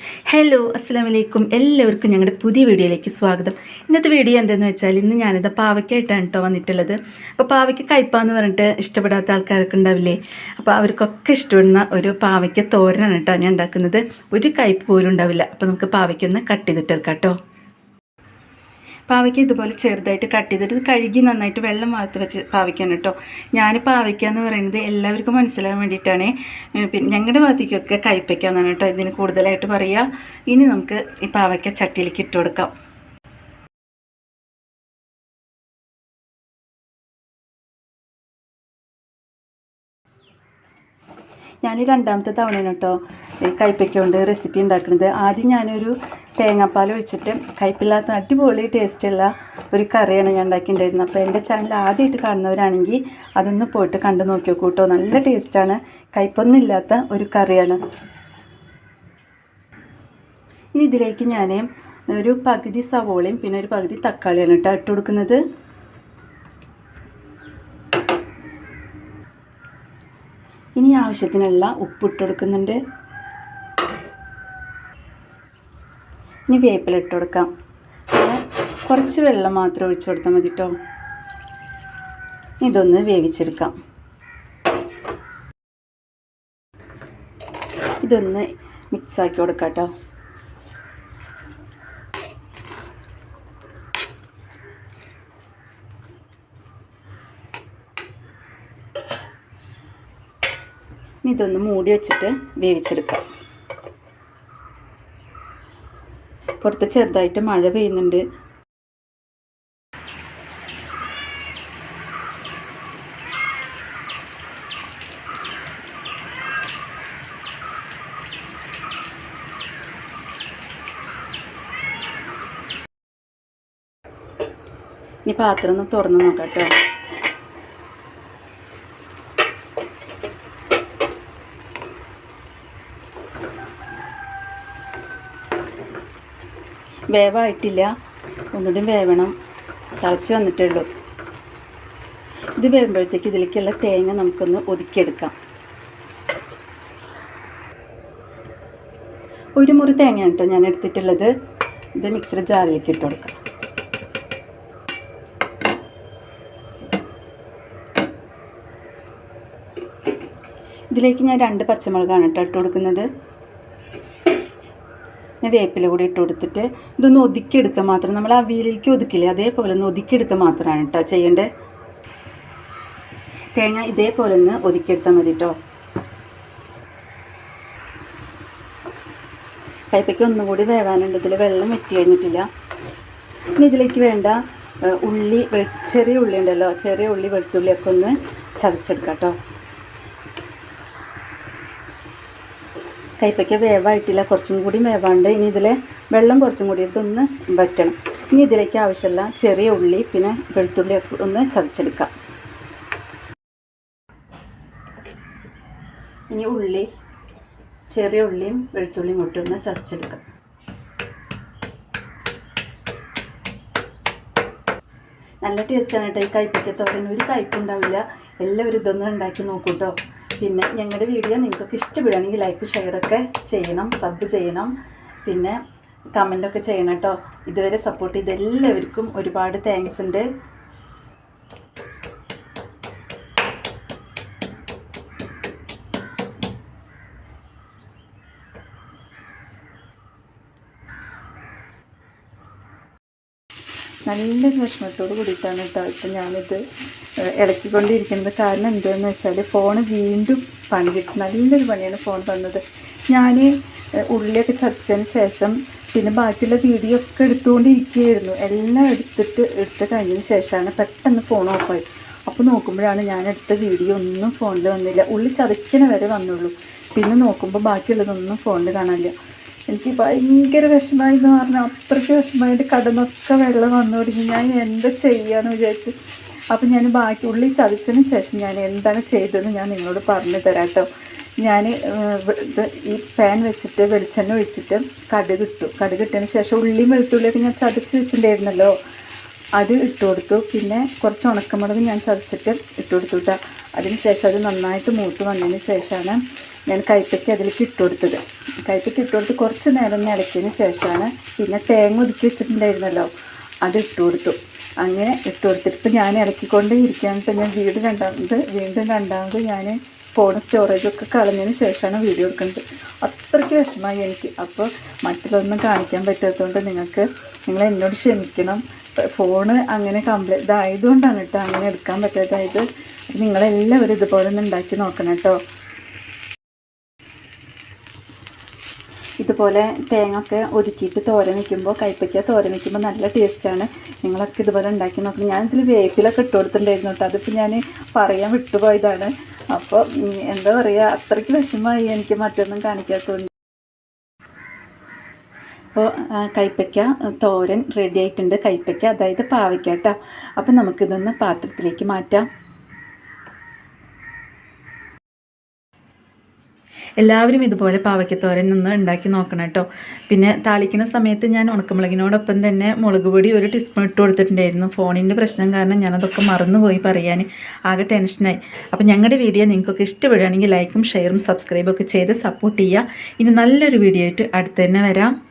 Hello അസ്സാം വലൈക്കും എല്ലാവർക്കും ഞങ്ങളുടെ പുതിയ വീഡിയോയിലേക്ക് സ്വാഗതം. ഇന്നത്തെ വീഡിയോ എന്തെന്ന് വെച്ചാൽ ഇന്ന് ഞാനിത് പാവയ്ക്കായിട്ടാണ് കേട്ടോ വന്നിട്ടുള്ളത്. അപ്പോൾ പാവയ്ക്ക് കയ്പാന്ന് പറഞ്ഞിട്ട് ഇഷ്ടപ്പെടാത്ത ആൾക്കാരൊക്കെ ഉണ്ടാവില്ലേ? അപ്പോൾ അവർക്കൊക്കെ ഇഷ്ടപ്പെടുന്ന ഒരു പാവയ്ക്ക തോരനാണ് കേട്ടോ ഞാൻ ഉണ്ടാക്കുന്നത്. ഒരു കയ്പ് പോലും ഉണ്ടാവില്ല. അപ്പോൾ നമുക്ക് പാവയ്ക്കൊന്ന് കട്ട് ചെയ്തിട്ടെടുക്കാം കേട്ടോ പാവയ്ക്ക ഇതുപോലെ ചെറുതായിട്ട് കട്ട് ചെയ്തിട്ട് കഴുകി നന്നായിട്ട് വെള്ളം വാർത്ത് വെച്ച് പാവയ്ക്കാണ് കേട്ടോ ഞാൻ പാവയ്ക്ക എന്ന് പറയുന്നത് എല്ലാവർക്കും മനസ്സിലാകാൻ വേണ്ടിയിട്ടാണ്. പിന്നെ ഞങ്ങളുടെ ഭാഗത്തേക്കൊക്കെ കയ്പ്പയ്ക്ക എന്നാണ് കേട്ടോ ഇതിന് കൂടുതലായിട്ട് പറയുക ഇനി നമുക്ക് ഈ പാവയ്ക്ക ചട്ടിയിലേക്ക് ഇട്ട് കൊടുക്കാം. ഞാൻ രണ്ടാമത്തെ തവണയാണ് കേട്ടോ ഈ കയ്പ്പയ്ക്ക കൊണ്ട് റെസിപ്പി ഉണ്ടാക്കുന്നത്. ആദ്യം ഞാനൊരു തേങ്ങാപ്പാൽ ഒഴിച്ചിട്ട് കയ്പില്ലാത്ത അടിപൊളി ടേസ്റ്റുള്ള ഒരു കറിയാണ് ഞാൻ ഉണ്ടാക്കിയിട്ടുണ്ടായിരുന്നത്. അപ്പോൾ എന്റെ ചാനൽ ആദ്യമായിട്ട് കാണുന്നവരാണെങ്കിൽ അതൊന്ന് പോയിട്ട് കണ്ടു നോക്കിയോ കൂട്ടോ. നല്ല ടേസ്റ്റാണ് കയ്പൊന്നുമില്ലാത്ത ഒരു കറിയാണ്. ഇനി ഇതിലേക്ക് ഞാൻ ഒരു പകുതി സവോളയും പിന്നെ ഒരു പകുതി തക്കാളിയാണ് കേട്ടോ ഇട്ട് കൊടുക്കുന്നത്. ഇനി ആവശ്യത്തിനുള്ള ഉപ്പിട്ട് കൊടുക്കുന്നുണ്ട്. ഇനി വേപ്പില ഇട്ട് കൊടുക്കാം. കുറച്ച് വെള്ളം മാത്രം ഒഴിച്ചു കൊടുത്താൽ മതി കേട്ടോ ഇതൊന്ന് വേവിച്ചെടുക്കാം. ഇതൊന്ന് മിക്സാക്കി കൊടുക്കാം കേട്ടോ ഇതൊന്ന് മൂടി വെച്ചിട്ട് വേവിച്ചെടുക്കാം. പുറത്ത് ചെറുതായിട്ട് മഴ പെയ്യുന്നുണ്ട്. ഇനി പാത്രം ഒന്ന് തുറന്ന് നോക്കാം കേട്ടോ. വേവായിട്ടില്ല. ഒന്നുകൂടി വേവണം. തിളച്ച് വന്നിട്ടേ ഉള്ളൂ ഇത് വേവുമ്പോഴത്തേക്ക് ഇതിലേക്കുള്ള തേങ്ങ നമുക്കൊന്ന് ഒതുക്കിയെടുക്കാം. ഒരു മുറി തേങ്ങയാണ് കേട്ടോ ഞാൻ എടുത്തിട്ടുള്ളത്. ഇത് മിക്സർ ജാറിലേക്ക് ഇട്ട് കൊടുക്കാം. ഇതിലേക്ക് ഞാൻ രണ്ട് പച്ചമുളകാണ് കേട്ടോ ഇട്ട് കൊടുക്കുന്നത്. ഞാൻ വേപ്പില കൂടി ഇട്ട് കൊടുത്തിട്ട് ഇതൊന്ന് ഒതുക്കിയെടുക്കുക മാത്രം. നമ്മൾ ആ അവിയലിലേക്ക് ഒതുക്കില്ലേ അതേപോലെ ഒന്ന് ഒതുക്കിയെടുക്കുക മാത്രമാണ് കേട്ടോ ചെയ്യേണ്ടത് തേങ്ങ ഇതേപോലെ ഒന്ന് ഒതുക്കിയെടുത്താൽ മതി കേട്ടോ കയ്പയ്ക്ക് ഒന്നും കൂടി വേവാനുണ്ട്. ഇതിൽ വെള്ളം വെറ്റി കഴിഞ്ഞിട്ടില്ല. ഇനി ഇതിലേക്ക് വേണ്ട ഉള്ളി ചെറിയ ഉള്ളി ഉണ്ടല്ലോ ചെറിയ ഉള്ളി വെളുത്തുള്ളിയൊക്കെ ഒന്ന് ചതച്ചെടുക്കാം കേട്ടോ കയ്പയ്ക്ക വേവായിട്ടില്ല. കുറച്ചും കൂടി വേവാണ്ട് ഇനി ഇതിൽ വെള്ളം കുറച്ചും കൂടി ഇതൊന്ന് വറ്റണം. ഇനി ഇതിലേക്ക് ആവശ്യമുള്ള ചെറിയ ഉള്ളി പിന്നെ വെളുത്തുള്ളി ഒന്ന് ചതച്ചെടുക്കാം. ഇനി ഉള്ളി ചെറിയ ഉള്ളിയും വെളുത്തുള്ളിയും കൂട്ടി ഒന്ന് ചതച്ചെടുക്കാം. നല്ല ടേസ്റ്റാണ് കേട്ടോ ഈ കയ്പയ്ക്ക. തോരൻ ഒരു കയ്പ്പുണ്ടാവില്ല എല്ലാവരും ഇതൊന്നും ഉണ്ടാക്കി നോക്കൂ കേട്ടോ പിന്നെ ഞങ്ങളുടെ വീഡിയോ നിങ്ങൾക്ക് ഇഷ്ടപ്പെടുകയാണെങ്കിൽ ലൈക്ക് ഷെയറൊക്കെ ചെയ്യണം സബ് ചെയ്യണം. പിന്നെ കമന്റൊക്കെ ചെയ്യണം കേട്ടോ ഇതുവരെ സപ്പോർട്ട് ചെയ്ത എല്ലാവർക്കും ഒരുപാട് താങ്ക്സ് ഉണ്ട്. നല്ലൊരു വിഷമത്തോട് കൂടിയിട്ടാണ് കേട്ടോ ഇപ്പം ഞാനിത് ഇളക്കിക്കൊണ്ടിരിക്കുന്നത്. കാരണം എന്താണെന്ന് വെച്ചാൽ ഫോൺ വീണ്ടും പണി കിട്ടും നല്ലൊരു പണിയാണ് ഫോൺ തന്നത്. ഞാൻ ഉള്ളിയൊക്കെ ചതച്ചതിന് ശേഷം പിന്നെ ബാക്കിയുള്ള വീഡിയോ ഒക്കെ എടുത്തുകൊണ്ടിരിക്കുകയായിരുന്നു. എല്ലാം എടുത്തിട്ട് എടുത്ത് കഴിഞ്ഞതിന് ശേഷമാണ് പെട്ടെന്ന് ഫോൺ ഓഫായി അപ്പോൾ നോക്കുമ്പോഴാണ് ഞാൻ എടുത്ത വീഡിയോ ഒന്നും ഫോണിൽ വന്നില്ല. ഉള്ളിൽ ചതയ്ക്കണ വരെ വന്നുള്ളൂ. പിന്നെ നോക്കുമ്പോൾ ബാക്കിയുള്ളതൊന്നും ഫോണിൽ കാണാനില്ല. എനിക്ക് ഭയങ്കര വിഷമമായി എന്ന് പറഞ്ഞാൽ അത്രയ്ക്ക് വിഷമമായിട്ട് കടന്നൊക്കെ വെള്ളം വന്നു തുടങ്ങി. ഞാൻ എന്താ ചെയ്യാന്ന് വിചാരിച്ചു. അപ്പം ഞാൻ ബാക്കി ഉള്ളി ചതച്ചതിന് ശേഷം ഞാൻ എന്താണ് ചെയ്തതെന്ന് ഞാൻ നിങ്ങളോട് പറഞ്ഞു തരാം കേട്ടോ. ഞാൻ ഈ പാൻ വെച്ചിട്ട് വെളിച്ചെണ്ണ ഒഴിച്ചിട്ട് കടുക് ഇട്ടു. കടുക് ഇട്ടതിന് ശേഷം ഉള്ളിയും വെളുത്തുള്ളിയൊക്കെ ഞാൻ ചതച്ച് വെച്ചിട്ടുണ്ടായിരുന്നല്ലോ. അത് ഇട്ട് കൊടുത്തു. പിന്നെ കുറച്ച് ഉണക്കമുളക് ഞാൻ ചതച്ചിട്ട് ഇട്ട് കൊടുത്തു കേട്ടോ. അതിന് ശേഷം അത് നന്നായിട്ട് മൂത്ത് വന്നതിന് ശേഷമാണ് ഞാൻ കൈപ്പറ്റി അതിലേക്ക് ഇട്ട് കൊടുത്തത് കൈപ്പറ്റി ഇട്ട് കൊടുത്ത് കുറച്ച് നേരം ഇളക്കിയതിന് ശേഷമാണ് പിന്നെ തേങ്ങ ഒതുക്കി വെച്ചിട്ടുണ്ടായിരുന്നല്ലോ അത് ഇട്ട് കൊടുത്തു അങ്ങനെ ഇട്ട് കൊടുത്തിട്ട് ഇപ്പം ഞാൻ ഇളക്കിക്കൊണ്ടേ ഇരിക്കാനിട്ട് ഞാൻ വീട് രണ്ടാമത് വീണ്ടും രണ്ടാമത് ഞാൻ ഫോൺ സ്റ്റോറേജൊക്കെ കളഞ്ഞതിന് ശേഷമാണ് വീഡിയോ എടുക്കുന്നത്. അത്രയ്ക്ക് വിഷമമായി എനിക്ക്. അപ്പോൾ മറ്റുള്ളതൊന്നും കാണിക്കാൻ പറ്റാത്തതുകൊണ്ട് നിങ്ങൾക്ക് നിങ്ങൾ എന്നോട് ക്ഷമിക്കണം. ഫോണ് അങ്ങനെ കംപ്ലൈന്റ് ഇതായതുകൊണ്ടാണ് കേട്ടോ അങ്ങനെ എടുക്കാൻ പറ്റാത്തതായത്. നിങ്ങളെല്ലാവരും ഇതുപോലെ ഒന്ന് ഉണ്ടാക്കി നോക്കണം കേട്ടോ. ഇതുപോലെ തേങ്ങ ഒക്കെ ഒരുക്കിയിട്ട് തോരൻ വയ്ക്കുമ്പോൾ കൈപ്പയ്ക്ക തോരൻ വയ്ക്കുമ്പോൾ നല്ല ടേസ്റ്റാണ്. നിങ്ങളൊക്കെ ഇതുപോലെ ഉണ്ടാക്കി നോക്കണം ഞാൻ ഇതിൽ വേപ്പിലൊക്കെ ഇട്ട് കൊടുത്തിട്ടുണ്ടായിരുന്നു കേട്ടോ. അതിപ്പോൾ ഞാൻ പറയാൻ വിട്ടുപോയതാണ്. അപ്പോൾ എന്താ പറയുക അത്രയ്ക്ക് വിഷമമായി എനിക്ക് മറ്റൊന്നും കാണിക്കാത്തതുകൊണ്ട്. അപ്പോൾ കൈപ്പയ്ക്ക തോരൻ റെഡി ആയിട്ടുണ്ട്. കൈപ്പയ്ക്ക അതായത് പാവയ്ക്ക കേട്ടോ. അപ്പോൾ നമുക്കിതൊന്ന് പാത്രത്തിലേക്ക് മാറ്റാം. എല്ലാവരും ഇതുപോലെ പാവയ്ക്കത്തോരൻ ഒന്ന് ഉണ്ടാക്കി നോക്കണം കേട്ടോ. പിന്നെ താളിക്കുന്ന സമയത്ത് ഞാൻ ഉണക്കമുളകിനോടൊപ്പം തന്നെ മുളക് പൊടി ഒരു ടീസ്പൂൺ ഇട്ട് കൊടുത്തിട്ടുണ്ടായിരുന്നു. ഫോണിന്റെ പ്രശ്നം കാരണം ഞാനതൊക്കെ മറന്നുപോയി പറയാൻ. ആകെ ടെൻഷനായി. അപ്പോൾ ഞങ്ങളുടെ വീഡിയോ നിങ്ങൾക്കൊക്കെ ഇഷ്ടപ്പെടുകയാണെങ്കിൽ ലൈക്കും ഷെയറും സബ്സ്ക്രൈബും ഒക്കെ ചെയ്ത് സപ്പോർട്ട് ചെയ്യുക. ഇനി നല്ലൊരു വീഡിയോ ആയിട്ട് അടുത്ത് തന്നെ വരാം.